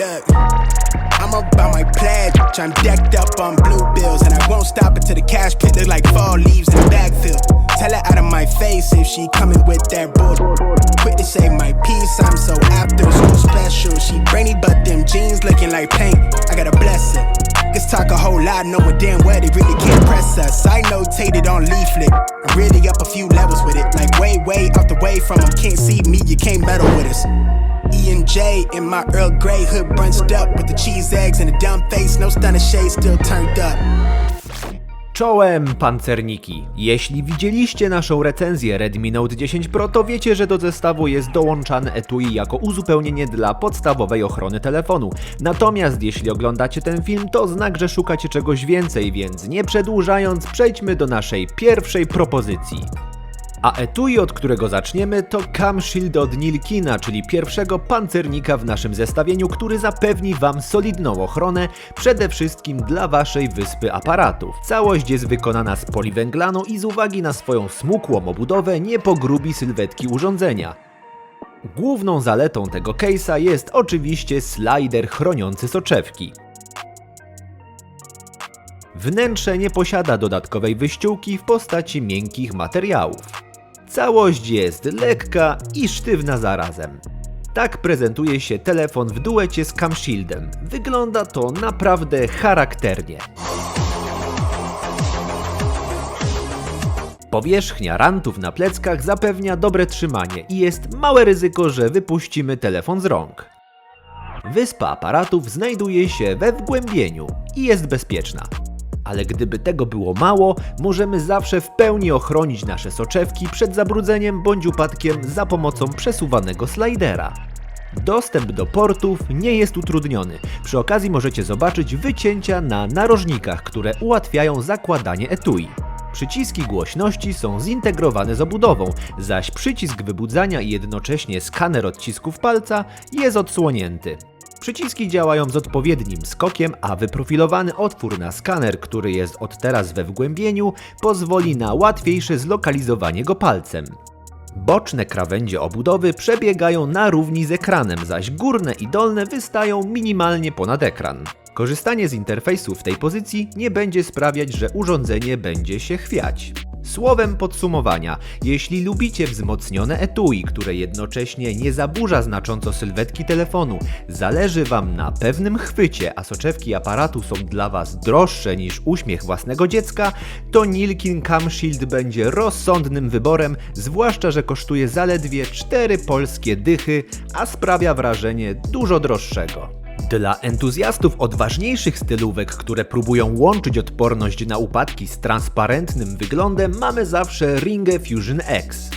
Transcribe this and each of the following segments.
Look, I'm about my pledge. I'm decked up on blue bills, and I won't stop until the cash pit look like fall leaves in the backfield. Tell her out of my face if she coming with that bull. Quick to say my piece, I'm so after so special. She brainy, but them jeans looking like paint. I gotta bless her. Let's talk a whole lot, knowing damn well they really can't press us. I notated on leaflet. I'm really up a few levels with it. Like way, way out the way from them. Can't see me, you can't meddle with us. And J in my Earl Grey hood bunched up with the cheese eggs and a dumb face, no shade still turned up. Czołem pancerniki! Jeśli widzieliście naszą recenzję Redmi Note 10 Pro, to wiecie, że do zestawu jest dołączany etui jako uzupełnienie dla podstawowej ochrony telefonu. Natomiast jeśli oglądacie ten film, to znak, że szukacie czegoś więcej, więc nie przedłużając, przejdźmy do naszej pierwszej propozycji. A etui, od którego zaczniemy, to Cam Shield od Nilkina, czyli pierwszego pancernika w naszym zestawieniu, który zapewni Wam solidną ochronę, przede wszystkim dla Waszej wyspy aparatów. Całość jest wykonana z poliwęglanu i z uwagi na swoją smukłą obudowę nie pogrubi sylwetki urządzenia. Główną zaletą tego case'a jest oczywiście slider chroniący soczewki. Wnętrze nie posiada dodatkowej wyściółki w postaci miękkich materiałów. Całość jest lekka i sztywna zarazem. Tak prezentuje się telefon w duecie z Camshieldem. Wygląda to naprawdę charakternie. Powierzchnia rantów na pleckach zapewnia dobre trzymanie i jest małe ryzyko, że wypuścimy telefon z rąk. Wyspa aparatów znajduje się we wgłębieniu i jest bezpieczna. Ale gdyby tego było mało, możemy zawsze w pełni ochronić nasze soczewki przed zabrudzeniem bądź upadkiem za pomocą przesuwanego slidera. Dostęp do portów nie jest utrudniony. Przy okazji możecie zobaczyć wycięcia na narożnikach, które ułatwiają zakładanie etui. Przyciski głośności są zintegrowane z obudową, zaś przycisk wybudzania i jednocześnie skaner odcisków palca jest odsłonięty. Przyciski działają z odpowiednim skokiem, a wyprofilowany otwór na skaner, który jest od teraz we wgłębieniu, pozwoli na łatwiejsze zlokalizowanie go palcem. Boczne krawędzie obudowy przebiegają na równi z ekranem, zaś górne i dolne wystają minimalnie ponad ekran. Korzystanie z interfejsu w tej pozycji nie będzie sprawiać, że urządzenie będzie się chwiać. Słowem podsumowania, jeśli lubicie wzmocnione etui, które jednocześnie nie zaburza znacząco sylwetki telefonu, zależy Wam na pewnym chwycie, a soczewki aparatu są dla Was droższe niż uśmiech własnego dziecka, to Nilkin Cam Shield będzie rozsądnym wyborem, zwłaszcza, że kosztuje zaledwie 4 polskie dychy, a sprawia wrażenie dużo droższego. Dla entuzjastów odważniejszych stylówek, które próbują łączyć odporność na upadki z transparentnym wyglądem, mamy zawsze Ringe Fusion X.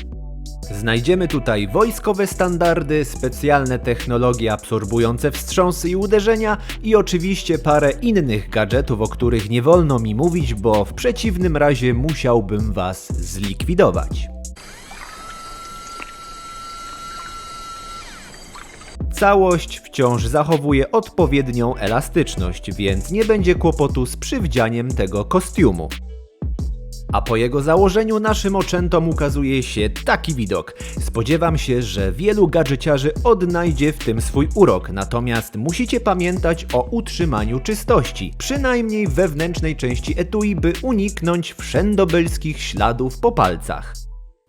Znajdziemy tutaj wojskowe standardy, specjalne technologie absorbujące wstrząsy i uderzenia i oczywiście parę innych gadżetów, o których nie wolno mi mówić, bo w przeciwnym razie musiałbym was zlikwidować. Całość wciąż zachowuje odpowiednią elastyczność, więc nie będzie kłopotu z przywdzianiem tego kostiumu. A po jego założeniu naszym oczętom ukazuje się taki widok. Spodziewam się, że wielu gadżeciarzy odnajdzie w tym swój urok, natomiast musicie pamiętać o utrzymaniu czystości, przynajmniej wewnętrznej części etui, by uniknąć wszędobylskich śladów po palcach.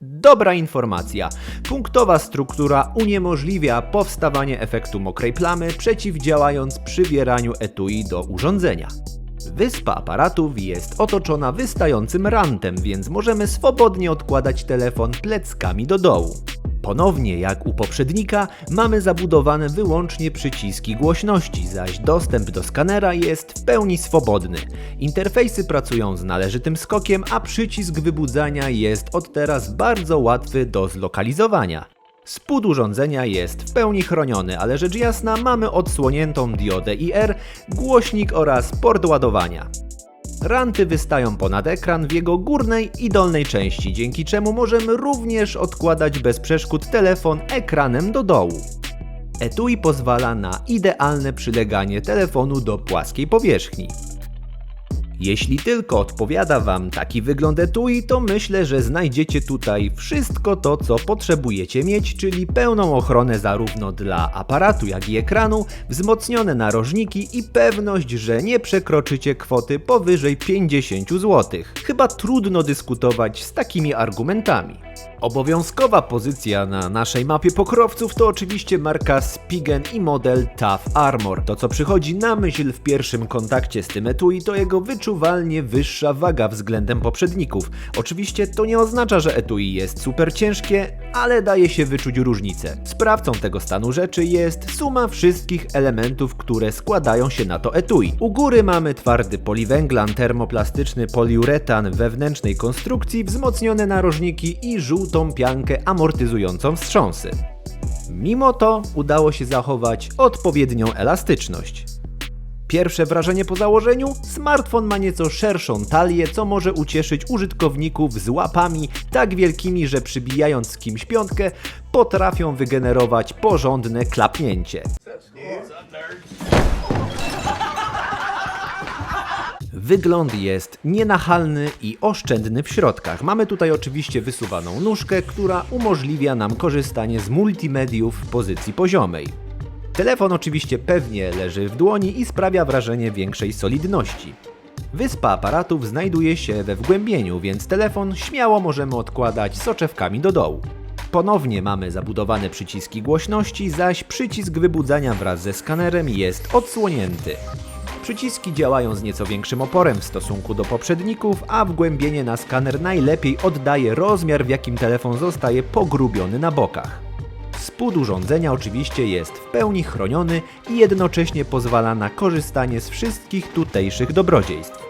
Dobra informacja. Punktowa struktura uniemożliwia powstawanie efektu mokrej plamy, przeciwdziałając przywieraniu etui do urządzenia. Wyspa aparatów jest otoczona wystającym rantem, więc możemy swobodnie odkładać telefon pleckami do dołu. Ponownie jak u poprzednika mamy zabudowane wyłącznie przyciski głośności, zaś dostęp do skanera jest w pełni swobodny. Interfejsy pracują z należytym skokiem, a przycisk wybudzania jest od teraz bardzo łatwy do zlokalizowania. Spód urządzenia jest w pełni chroniony, ale rzecz jasna mamy odsłoniętą diodę IR, głośnik oraz port ładowania. Ranty wystają ponad ekran w jego górnej i dolnej części, dzięki czemu możemy również odkładać bez przeszkód telefon ekranem do dołu. Etui pozwala na idealne przyleganie telefonu do płaskiej powierzchni. Jeśli tylko odpowiada Wam taki wygląd etui, to myślę, że znajdziecie tutaj wszystko to, co potrzebujecie mieć, czyli pełną ochronę zarówno dla aparatu, jak i ekranu, wzmocnione narożniki i pewność, że nie przekroczycie kwoty powyżej 50 zł. Chyba trudno dyskutować z takimi argumentami. Obowiązkowa pozycja na naszej mapie pokrowców to oczywiście marka Spigen i model Tough Armor. To co przychodzi na myśl w pierwszym kontakcie z tym etui to jego wyczuwalnie wyższa waga względem poprzedników. Oczywiście to nie oznacza, że etui jest super ciężkie, ale daje się wyczuć różnicę. Sprawcą tego stanu rzeczy jest suma wszystkich elementów, które składają się na to etui. U góry mamy twardy poliwęglan termoplastyczny poliuretan wewnętrznej konstrukcji, wzmocnione narożniki i piankę amortyzującą wstrząsy. Mimo to udało się zachować odpowiednią elastyczność. Pierwsze wrażenie po założeniu? Smartfon ma nieco szerszą talię, co może ucieszyć użytkowników z łapami tak wielkimi, że przybijając kimś piątkę, potrafią wygenerować porządne klapnięcie. Wygląd jest nienachalny i oszczędny w środkach. Mamy tutaj oczywiście wysuwaną nóżkę, która umożliwia nam korzystanie z multimediów w pozycji poziomej. Telefon oczywiście pewnie leży w dłoni i sprawia wrażenie większej solidności. Wyspa aparatów znajduje się we wgłębieniu, więc telefon śmiało możemy odkładać soczewkami do dołu. Ponownie mamy zabudowane przyciski głośności, zaś przycisk wybudzania wraz ze skanerem jest odsłonięty. Przyciski działają z nieco większym oporem w stosunku do poprzedników, a wgłębienie na skaner najlepiej oddaje rozmiar, w jakim telefon zostaje pogrubiony na bokach. Spód urządzenia oczywiście jest w pełni chroniony i jednocześnie pozwala na korzystanie z wszystkich tutejszych dobrodziejstw.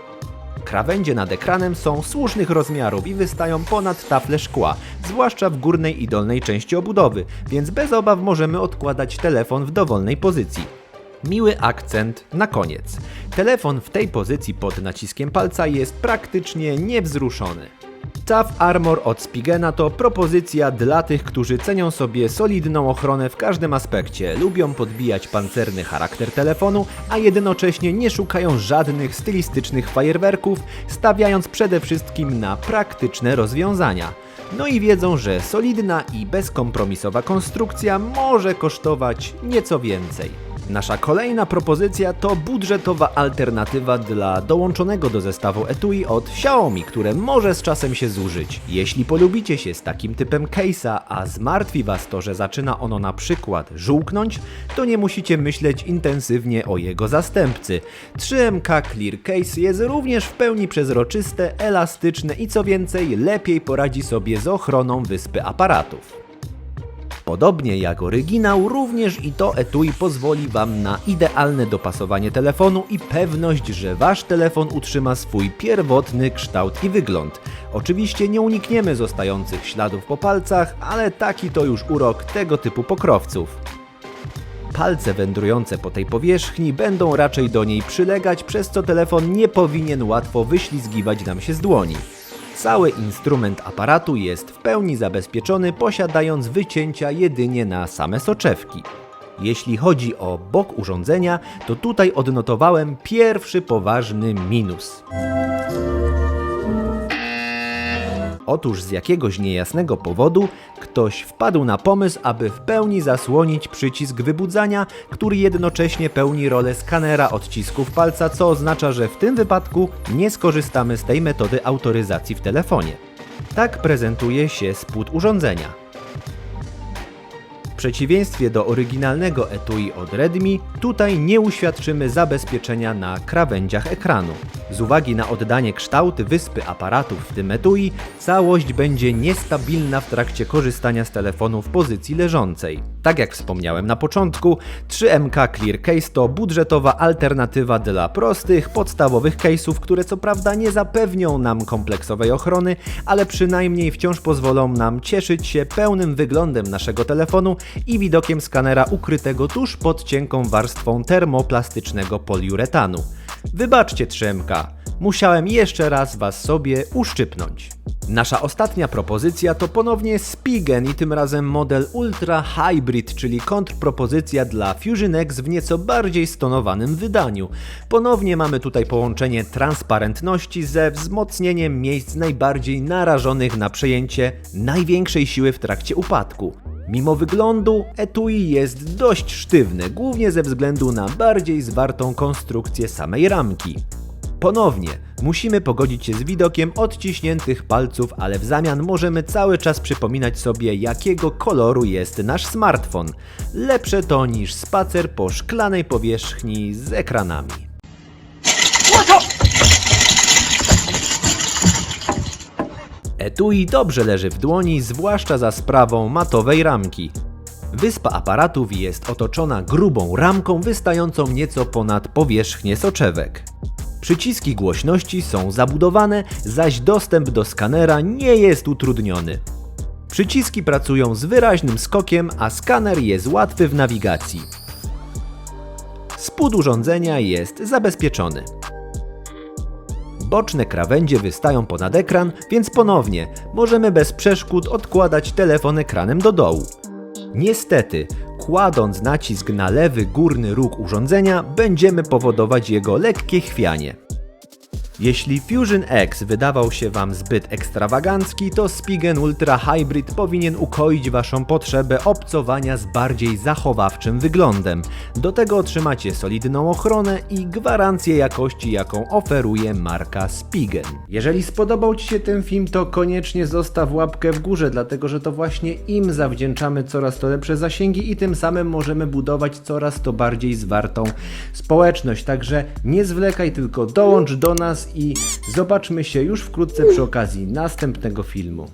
Krawędzie nad ekranem są słusznych rozmiarów i wystają ponad tafle szkła, zwłaszcza w górnej i dolnej części obudowy, więc bez obaw możemy odkładać telefon w dowolnej pozycji. Miły akcent na koniec. Telefon w tej pozycji pod naciskiem palca jest praktycznie niewzruszony. Tough Armor od Spigena to propozycja dla tych, którzy cenią sobie solidną ochronę w każdym aspekcie, lubią podbijać pancerny charakter telefonu, a jednocześnie nie szukają żadnych stylistycznych fajerwerków, stawiając przede wszystkim na praktyczne rozwiązania. No i wiedzą, że solidna i bezkompromisowa konstrukcja może kosztować nieco więcej. Nasza kolejna propozycja to budżetowa alternatywa dla dołączonego do zestawu etui od Xiaomi, które może z czasem się zużyć. Jeśli polubicie się z takim typem case'a, a zmartwi Was to, że zaczyna ono na przykład żółknąć, to nie musicie myśleć intensywnie o jego zastępcy. 3MK Clear Case jest również w pełni przezroczyste, elastyczne i co więcej lepiej poradzi sobie z ochroną wyspy aparatów. Podobnie jak oryginał, również i to etui pozwoli Wam na idealne dopasowanie telefonu i pewność, że Wasz telefon utrzyma swój pierwotny kształt i wygląd. Oczywiście nie unikniemy zostających śladów po palcach, ale taki to już urok tego typu pokrowców. Palce wędrujące po tej powierzchni będą raczej do niej przylegać, przez co telefon nie powinien łatwo wyślizgiwać nam się z dłoni. Cały instrument aparatu jest w pełni zabezpieczony, posiadając wycięcia jedynie na same soczewki. Jeśli chodzi o bok urządzenia, to tutaj odnotowałem pierwszy poważny minus. Otóż z jakiegoś niejasnego powodu ktoś wpadł na pomysł, aby w pełni zasłonić przycisk wybudzania, który jednocześnie pełni rolę skanera odcisków palca, co oznacza, że w tym wypadku nie skorzystamy z tej metody autoryzacji w telefonie. Tak prezentuje się spód urządzenia. W przeciwieństwie do oryginalnego etui od Redmi, tutaj nie uświadczymy zabezpieczenia na krawędziach ekranu. Z uwagi na oddanie kształty wyspy aparatów w tym etui, całość będzie niestabilna w trakcie korzystania z telefonu w pozycji leżącej. Tak jak wspomniałem na początku, 3MK Clear Case to budżetowa alternatywa dla prostych, podstawowych case'ów, które co prawda nie zapewnią nam kompleksowej ochrony, ale przynajmniej wciąż pozwolą nam cieszyć się pełnym wyglądem naszego telefonu i widokiem skanera ukrytego tuż pod cienką warstwą termoplastycznego poliuretanu. Wybaczcie 3MK, Musiałem jeszcze raz Was sobie uszczypnąć. Nasza ostatnia propozycja to ponownie Spigen i tym razem model Ultra Hybrid, czyli kontrpropozycja dla Fusion X w nieco bardziej stonowanym wydaniu. Ponownie mamy tutaj połączenie transparentności ze wzmocnieniem miejsc najbardziej narażonych na przejęcie największej siły w trakcie upadku. Mimo wyglądu, etui jest dość sztywny, głównie ze względu na bardziej zwartą konstrukcję samej ramki. Ponownie musimy pogodzić się z widokiem odciśniętych palców, ale w zamian możemy cały czas przypominać sobie, jakiego koloru jest nasz smartfon. Lepsze to niż spacer po szklanej powierzchni z ekranami. Etui dobrze leży w dłoni, zwłaszcza za sprawą matowej ramki. Wyspa aparatów jest otoczona grubą ramką wystającą nieco ponad powierzchnię soczewek. Przyciski głośności są zabudowane, zaś dostęp do skanera nie jest utrudniony. Przyciski pracują z wyraźnym skokiem, a skaner jest łatwy w nawigacji. Spód urządzenia jest zabezpieczony. Boczne krawędzie wystają ponad ekran, więc ponownie możemy bez przeszkód odkładać telefon ekranem do dołu. Niestety, kładąc nacisk na lewy górny róg urządzenia, będziemy powodować jego lekkie chwianie. Jeśli Fusion X wydawał się Wam zbyt ekstrawagancki, to Spigen Ultra Hybrid powinien ukoić Waszą potrzebę obcowania z bardziej zachowawczym wyglądem. Do tego otrzymacie solidną ochronę i gwarancję jakości, jaką oferuje marka Spigen. Jeżeli spodobał Ci się ten film, to koniecznie zostaw łapkę w górze, dlatego że to właśnie im zawdzięczamy coraz to lepsze zasięgi i tym samym możemy budować coraz to bardziej zwartą społeczność. Także nie zwlekaj, tylko dołącz do nas i zobaczmy się już wkrótce przy okazji następnego filmu.